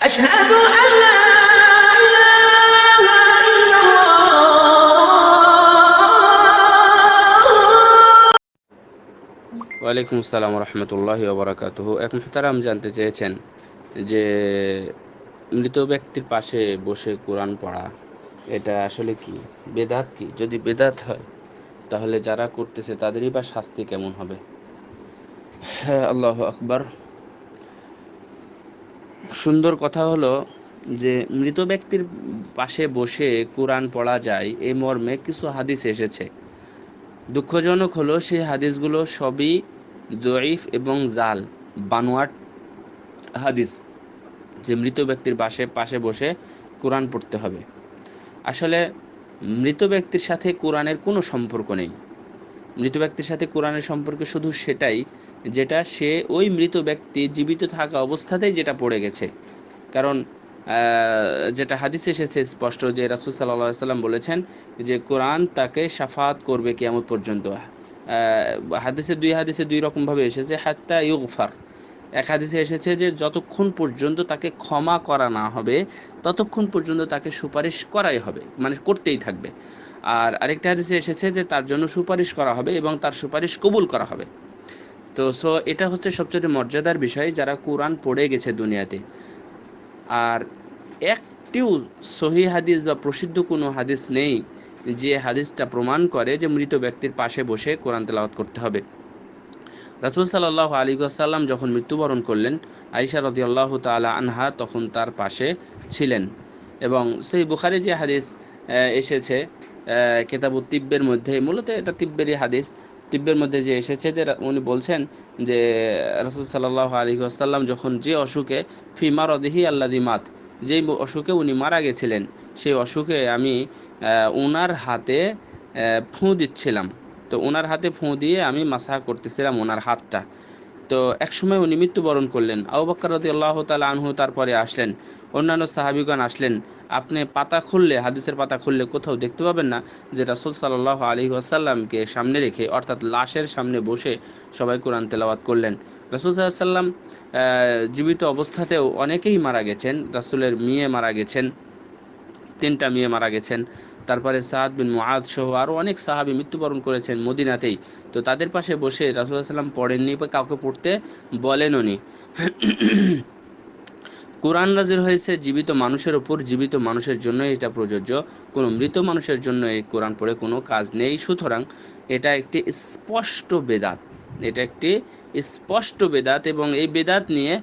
أشهد أن لا إله إلا الله ওয়ালাইকুম আসসালাম রহমতুল্লাহ ওবরাকাতুহ এক মুহতারাম জানতে চেয়েছেন যে মৃত ব্যক্তির পাশে বসে কোরআন পড়া এটা আসলে কি বেদাত কি যদি বেদাত হয় তাহলে যারা করতেছে তাদেরই বা শাস্তি কেমন হবে হ্যাঁ আল্লাহ আকবার সুন্দর কথা হলো যে মৃত ব্যক্তির পাশে বসে কোরআন পড়া যায়, এই মর্মে কিছু হাদিস এসেছে। দুঃখজনক হলো সেই হাদিসগুলো সবই জয়ীফ এবং জাল, বানোয়াট হাদিস, যে মৃত ব্যক্তির পাশে পাশে বসে কোরআন পড়তে হবে। আসলে মৃত ব্যক্তির সাথে কোরআনের কোনো সম্পর্ক নেই। মৃত ব্যক্তির সাথে কোরআনের সম্পর্ক শুধু সেটাই যেটা সে ওই মৃত ব্যক্তি জীবিত থাকা অবস্থাতেই যেটা পড়ে গেছে। কারণ যেটা হাদিস এসেছে স্পষ্ট যে রাসুল সাল্লাহ সাল্লাম বলেছেন যে কোরআন তাকে সাফাত করবে কিয়ামত পর্যন্ত। হাদিসে দুই হাদিসে দুই রকম ভাবে এসেছে, হাত্তা ইউগফার। এক হাদিসে এসেছে যে যতক্ষণ পর্যন্ত তাকে ক্ষমা করা না হবে, ততক্ষণ পর্যন্ত তাকে সুপারিশ করাই হবে মানে করতেই থাকবে। আর আরেকটা হাদিসে এসেছে যে তার জন্য সুপারিশ করা হবে এবং তার সুপারিশ কবুল করা হবে। তো সো এটা হচ্ছে সবচেয়ে মর্যাদার বিষয় যারা কোরআন পড়ে গেছে দুনিয়াতে। আর একটিও সহি হাদিস বা প্রসিদ্ধ কোনো হাদিস নেই যে হাদিসটা প্রমাণ করে যে মৃত ব্যক্তির পাশে বসে কোরআন তেলাওয়াত করতে হবে। রাসুল সাল্লাহ আলী আসাল্লাম যখন মৃত্যুবরণ করলেন আইসা রদি আল্লাহ তালা আনহা তখন তার পাশে ছিলেন এবং সেই বুখারি যে হাদিস এসেছে কেতাবু তিব্বের মধ্যে, মূলত এটা তিব্বেরই হাদিস। তিব্বের মধ্যে যে এসেছে যে উনি বলছেন যে, রসুল সাল্লাহ আলী আসাল্লাম যখন যে অসুখে ফিমার অদিহি আল্লাদি মাত, যেই অসুখে উনি মারা গেছিলেন, সেই অসুখে আমি ওনার হাতে ফুঁ দিচ্ছিলাম। তো ওনার হাতে ফুঁ দিয়ে আমি মাসাহ করতেছিলাম ওনার হাতটা। তো একসময় উনি মৃত্যুবরণ করলেন। আবু বকর রদি আল্লাহ তালা আনহু তারপরে আসলেন। অন্যান্য সাহাবিগণ আসলেন। আপনি পাতা খুললে, হাদিসের পাতা খুললে কোথাও দেখতে পাবেন না যে রাসুল সাল্লাহ আলী আসাল্লামকে সামনে রেখে, অর্থাৎ লাশের সামনে বসে সবাই কোরআন তেলাওয়াত করলেন। রাসুল সাল্লাম জীবিত অবস্থাতেও অনেকেই মারা গেছেন। রাসুলের মেয়ে মারা গেছেন, তিনটা মেয়ে মারা গেছেন। তারপরে সাদ বিন মুআদ সহ আরও অনেক সাহাবি মৃত্যুবরণ করেছেন মদিনাতেই। তো তাদের পাশে বসে রাসুল্লাহ সাল্লাম পড়েননি বা কাউকে পড়তে বলেনও নি কোরআন নাজির হয়েছে, জীবিত মানুষের ওপর জীবিত মানুষের জন্য এটা প্রযোজ্য। কোনো মৃত মানুষের জন্য এই কোরআন পড়ে কোনো কাজ নেই। সুতরাং এটা একটি স্পষ্ট বেদাত। এটা একটি স্পষ্ট বেদাত এবং এই বেদাত নিয়ে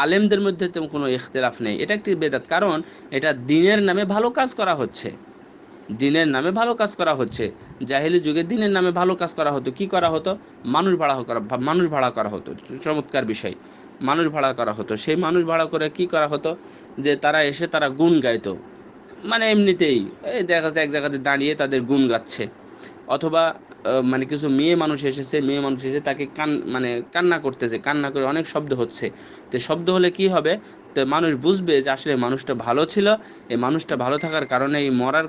আলেমদের মধ্যে তেমন কোনো ইখতলাফ নেই। এটা একটি বেদাত। কারণ এটা দিনের নামে ভালো কাজ করা হচ্ছে। দিনের নামে ভালো কাজ করা হচ্ছে। জাহিলি যুগে দিনের নামে ভালো কাজ করা হতো। কি করা হতো? মানুষ ভাড়া করা, মানুষ ভাড়া করা হতো। চমৎকার বিষয়। মানুষ ভাড়া করা হতো। সেই মানুষ ভাড়া করে কি করা হতো? যে তারা এসে তারা গুণ গাইতো। মানে এমনিতেই, এই দেখা যাচ্ছে এক জায়গাতে দাঁড়িয়ে তাদের গুণ গাচ্ছে। অথবা মানে কিছু মেয়ে মানুষ এসেছে, মেয়ে মানুষ এসে তাকে কান মানে কান্না করতেছে। কান্না করে অনেক শব্দ হচ্ছে। তো শব্দ হলে কি হবে? তো মানুষ বুঝবে যে আসলে মানুষটা ভালো ছিল। এই মানুষটা ভালো থাকার কারণে এই মরার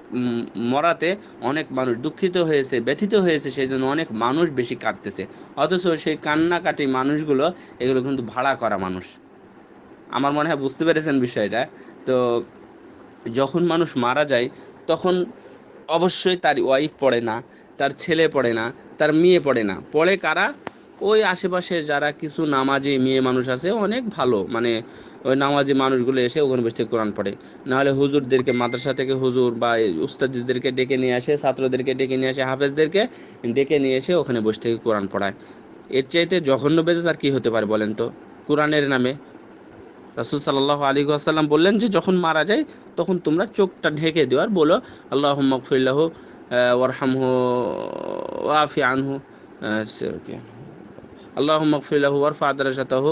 মরাতে অনেক মানুষ দুঃখিত হয়েছে, ব্যথিত হয়েছে সেই জন্য অনেক মানুষ বেশি কাঁদতেছে। অথচ সেই কান্নাকাটি মানুষগুলো, এগুলো কিন্তু ভাড়া করা মানুষ। আমার মনে হয় বুঝতে পেরেছেন বিষয়টা। তো যখন মানুষ মারা যায়, তখন অবশ্যই তার ওয়াইফ পড়ে না, তার ছেলে পড়ে না, তার মেয়ে পড়ে না। পড়ে কারা? ওই আশেপাশে যারা কিছু নামাজি মেয়ে মানুষ আছে, অনেক ভালো। মানে ওই নামাজি মানুষগুলো এসে ওখানে বসে কোরআন পড়ে। নাহলে হুজুরদেরকে, মাদ্রাসা থেকে হুজুর বা উস্তাদিদেরকে ডেকে নিয়ে আসে, ছাত্রদেরকে ডেকে নিয়ে আসে, হাফেজদেরকে ডেকে নিয়ে এসে ওখানে বসে থেকে কোরআন পড়ায়। এর চাইতে জঘন্য বেদে তার কি হতে পারে বলেন তো? কোরআনের নামে। রাসুল সাল্লাহ আলী আসাল্লাম বললেন যে, যখন মারা যায়, তখন তোমরা চোখটা ঢেকে দিও আর বলো আল্লাহ মকফিল্লাহ ওয়ারহামহু ওয়াফি আনহু। আল্লাহ মকফিল্লাহ ওয়ারফা আদারাজাতাহ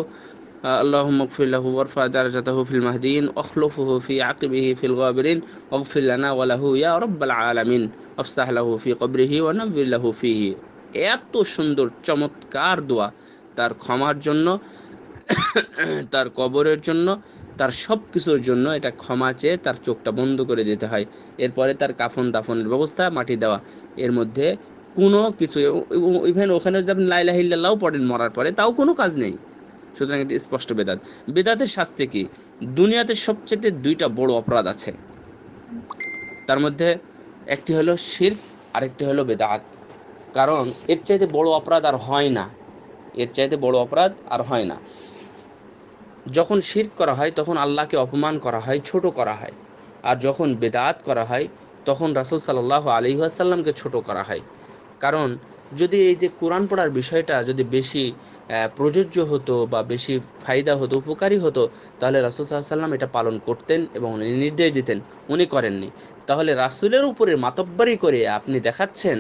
আল্লাহ মকফিল্লাহ ওয়ারফা আদারাজাতাহ ফিল মাহদিন অখলফুহু ফি আকিবিহি ফিল গাবিরিন অকফিল্লানা ওয়ালাহু ইয়া রব্বাল আলামিন আফসাহলাহু ফি কবরিহি ওয়ানবিল্লাহু ফিহি। এত সুন্দর, চমৎকার দোয়া। তার ক্ষমার জন্য, তার কবরের জন্য, তার সব কিছুর জন্য এটা ক্ষমা চেয়ে তার চোখটা বন্ধ করে দিতে হয়। এরপরে তার কাফন দাফনের ব্যবস্থা মাটি দেওয়া। এর মধ্যে কোনো কিছু ইভেন ওখানে যদি আপনি লাইলাহিল্লাহ পড়েন মরার পরে, তাও কোনো কাজ নেই। সুতরাং এটি স্পষ্ট বেদাত। বেদাতের শাস্তি কি? দুনিয়াতে সবচেয়ে দুইটা বড় অপরাধ আছে। তার মধ্যে একটি হলো শির আরেকটি হলো বেদাত। কারণ এর চাইতে বড় অপরাধ আর হয় না। এর চাইতে বড় অপরাধ আর হয় না। যখন শির করা হয়, তখন আল্লাহকে অপমান করা হয়, ছোট করা হয়। আর যখন বেদাত করা হয়, তখন রাসুল সাল্লাহ আলী আসাল্লামকে ছোট করা হয়। কারণ যদি এই যে কোরআন পড়ার বিষয়টা যদি বেশি প্রযোজ্য হতো বা বেশি ফায়দা হতো, উপকারী হতো, তাহলে রাসুল সাল্লাম এটা পালন করতেন এবং নির্দেশ দিতেন, উনি করেননি। তাহলে রাসুলের উপরে মাতব্বারি করে আপনি দেখাচ্ছেন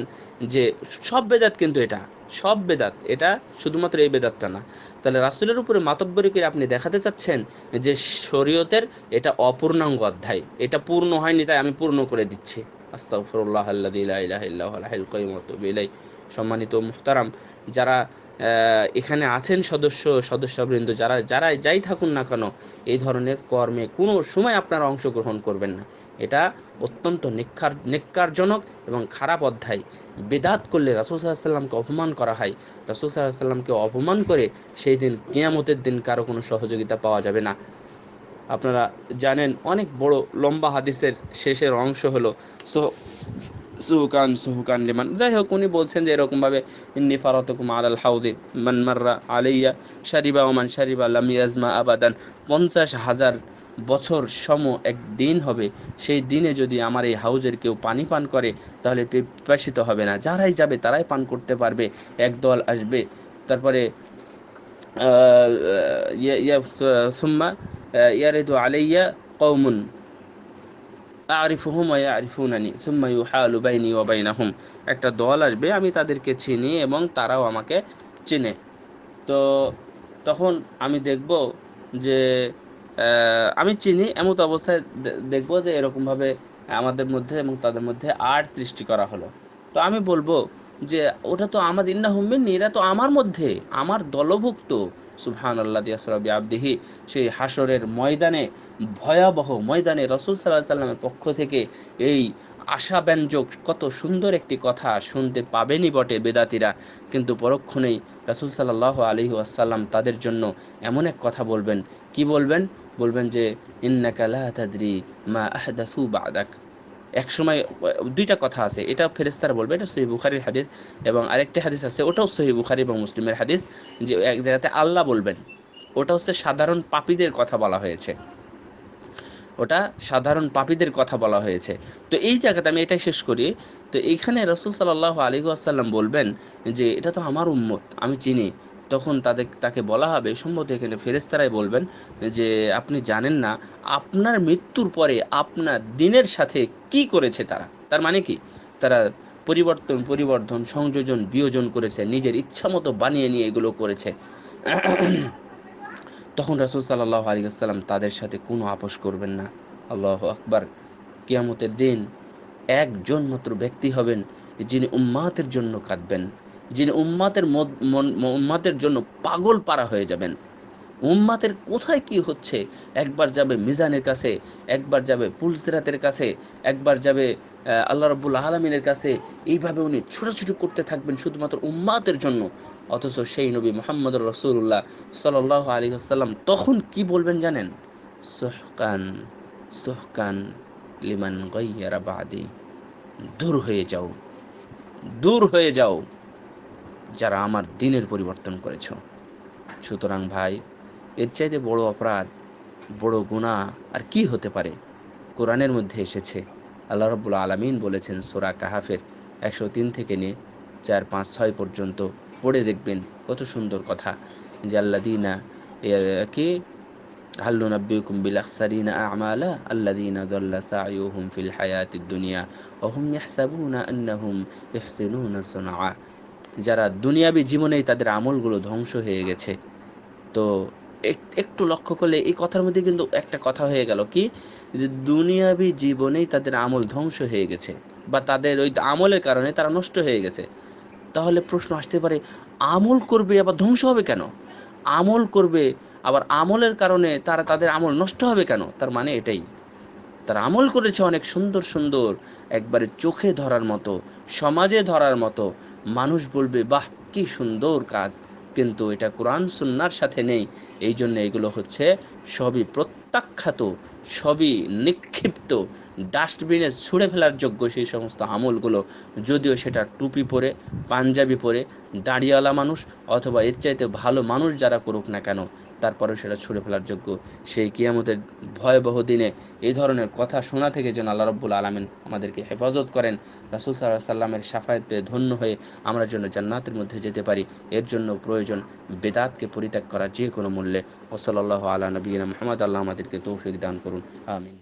যে সব বেদাত কিন্তু এটা, সব বেদাত, এটা শুধুমাত্র এই বেদাতটা না। তাহলে রাসুলের উপরে মাতব্বরি করে আপনি দেখাতে চাচ্ছেন যে শরীয়তের এটা অপূর্ণাঙ্গ অধ্যায়, এটা পূর্ণ হয়নি তাই আমি পূর্ণ করে দিচ্ছি। আতুবু ইলাইহি। সম্মানিত মুহতারাম, যারা এখানে আছেন সদস্য, সদস্যবৃন্দ, যারা যারা যাই থাকুন না কেন, এই ধরনের কর্মে কোনো সময় আপনারা অংশগ্রহণ করবেন না। এটা অত্যন্ত নিক্ষার নিকারজনক এবং খারাপ অধ্যায়। বেদাত করলে রাসুল সাল্লামকে অপমান করা হয়। রাসুল সাল্লামকে অপমান করে সেই দিন, কেয়ামতের দিন কারও কোনো সহযোগিতা পাওয়া যাবে না। আপনারা জানেন, অনেক বড় লম্বা হাদিসের শেষের অংশ হলো সো সুহুকান সুহুকান লিমান। যাই হোক উনি বলছেন যে এরকমভাবে, ইন্নি ফারাতুকুম আলাল হাউদি, মান মাররা আলাইয়া শারিবা ওমান শারিবা লাম ইয়াজমা আবাদান। পঞ্চাশ হাজার বছর সম এক দিন হবে। সেই দিনে যদি আমার এই হাউজের কেউ পানি পান করে, তাহলে পিপাসিত হবে না। যারাই যাবে, তারাই পান করতে পারবে। এক দল আসবে, তারপরে সুম্মা ইয়ারিদু আলাইয়া কওমুন। আরিফুহুম ওয়া ইয়ারিফুনানি, সুম্মা ইউহালু বাইনি ওয়া বাইনাহুম। একটা দল আসবে, আমি তাদেরকে চিনি এবং তারাও আমাকে চিনে। তো তখন আমি দেখব যে আমি চিনি, এমত অবস্থায় দেখব যে এরকমভাবে আমাদের মধ্যে এবং তাদের মধ্যে আর্ট সৃষ্টি করা হলো। তো আমি বলব যে, ওটা তো আমাদের ইন্না হুম্মিন এরা তো আমার মধ্যে, আমার দলভুক্ত। সুবহান আল্লাহ দিয়াসরাবি আবদিহি সেই হাসরের ময়দানে, ভয়াবহ ময়দানে রসুল সাল্লাহ সাল্লামের পক্ষ থেকে এই আশাব্যঞ্জক, কত সুন্দর একটি কথা শুনতে পাবেনই বটে বেদাতিরা। কিন্তু পরক্ষণেই রাসুল সাল্লাহ আলী আসাল্লাম তাদের জন্য এমন এক কথা বলবেন। কি বলবেন? বলবেন যে, ইন্নাকা লা তাদরি মা আহদাসু বাদাক। এক সময় দুইটা কথা আছে। এটা ফেরেস্তারা বলবে, এটা সহি বুখারির হাদিস এবং আরেকটি হাদিস আছে, ওটাও সহি বুখারি এবং মুসলিমের হাদিস, যে এক জায়গাতে আল্লাহ বলবেন। ওটা হচ্ছে সাধারণ পাপীদের কথা বলা হয়েছে। ওটা সাধারণ পাপীদের কথা বলা হয়েছে। তো এই জায়গাতে আমি এটাই শেষ করি। তো এইখানে রসুল সাল্লাহ আলী আসাল্লাম বলবেন যে, এটা তো আমার উম্মত, আমি চিনি। তখন তাদের, তাকে বলা হবে, সম্ভবত এখানে ফেরেস্তারাই বলবেন যে, আপনি জানেন না, আপনার মৃত্যুর পরে আপনার দিনের সাথে কি করেছে তারা? তার মানে কি? তারা পরিবর্তন, পরিবর্ধন, সংযোজন, বিয়োজন করেছে, নিজের ইচ্ছা মতো বানিয়ে নিয়ে এগুলো করেছে। তখন রাসুল সাল্লাহ আলী আসসালাম তাদের সাথে কোনো আপোষ করবেন না। আল্লাহ আকবার। কিয়ামতের দিন একজন মাত্র ব্যক্তি হবেন যিনি উম্মাতের জন্য কাঁদবেন। যিনি উম্মাতের উম্মাতের জন্য পাগল পারা হয়ে যাবেন। উম্মাতের কোথায় কি হচ্ছে? একবার যাবে মিজানের কাছে, একবার যাবে পুলসিরাতের কাছে, একবার যাবে আল্লাহ রব্বুল আলমিনের কাছে। এইভাবে উনি ছোটাছুটি করতে থাকবেন শুধুমাত্র উম্মাতের জন্য। অথচ সেই নবী মোহাম্মদ রসুল্লাহ সাল্লাহ আলী আসাল্লাম তখন কি বলবেন জানেন? সোহকান সোহকান লিমান গাইয়ারা বাদি। দূর হয়ে যাও। দূর হয়ে যাও। যারা আমার দিনের পরিবর্তন করেছ। সুতরাং ভাই, এর চাইতে বড় অপরাধ, বড় গুণা আর কি হতে পারে? কোরআনের মধ্যে এসেছে, আল্লাহ রব্বুল আলমিন বলেছেন, সোরা কাহাফের একশো তিন থেকে নিয়ে চার, পাঁচ, ছয় পর্যন্ত পড়ে দেখবেন, কত সুন্দর কথা। যে আল্লাদিনা কে? হাল্লু নব্বিকুম বিল আকসারিনা আমালা আল্লাদিনা দল্লা সাইহুম ফিল হায়াতিদ দুনিয়া, ওহুম আন্না হুম ইহসিনুনা সোনা যারা দুনিয়াবী জীবনেই তাদের আমলগুলো ধ্বংস হয়ে গেছে। তো এক- একটু লক্ষ্য করলে এই কথার মধ্যে কিন্তু একটা কথা হয়ে গেল কি? যে দুনিয়াবী জীবনেই তাদের আমল ধ্বংস হয়ে গেছে বা তাদের ওই আমলের কারণে তারা নষ্ট হয়ে গেছে। তাহলে প্রশ্ন আসতে পারে, আমল করবে আবার ধ্বংস হবে কেন? আমল করবে আবার আমলের কারণে তারা তাদের আমল নষ্ট হবে কেন? তার মানে এটাই। তারা আমল করেছে অনেক সুন্দর সুন্দর, একবারে চোখে ধরার মতো, সমাজে ধরার মতো মানুষ বলবে, বাহ, কি সুন্দর কাজ। কিন্তু এটা কোরআন সুন্নার সাথে নেই। এই জন্য এগুলো হচ্ছে সবই প্রত্যাখ্যাত, সবই নিক্ষিপ্ত, ডাস্টবিনে ছুঁড়ে ফেলার যোগ্য সেই সমস্ত আমলগুলো। যদিও সেটা টুপি পরে, পাঞ্জাবি পরে, দাড়িওয়ালা মানুষ অথবা এর চাইতে ভালো মানুষ যারা করুক না কেন তারপরেও সেটা ছুড়ে ফেলার যোগ্য। সেই কিয়ামতের ভয়াবহ দিনে এই ধরনের কথা শোনা থেকে যেন আল্লাহ রব্বুল আলমিন আমাদেরকে হেফাজত করেন, রাসুল সাল্লাহ সাল্লামের সাফায়ত পেয়ে ধন্য হয়ে আমরা যেন জান্নাতের মধ্যে যেতে পারি। এর জন্য প্রয়োজন বেদাতকে পরিত্যাগ করা যে কোনো মূল্যে। ওসলাল্লাহ আলা নবীন মোহাম্মদ, আল্লাহ আমাদেরকে তৌফিক দান করুন। আমিন।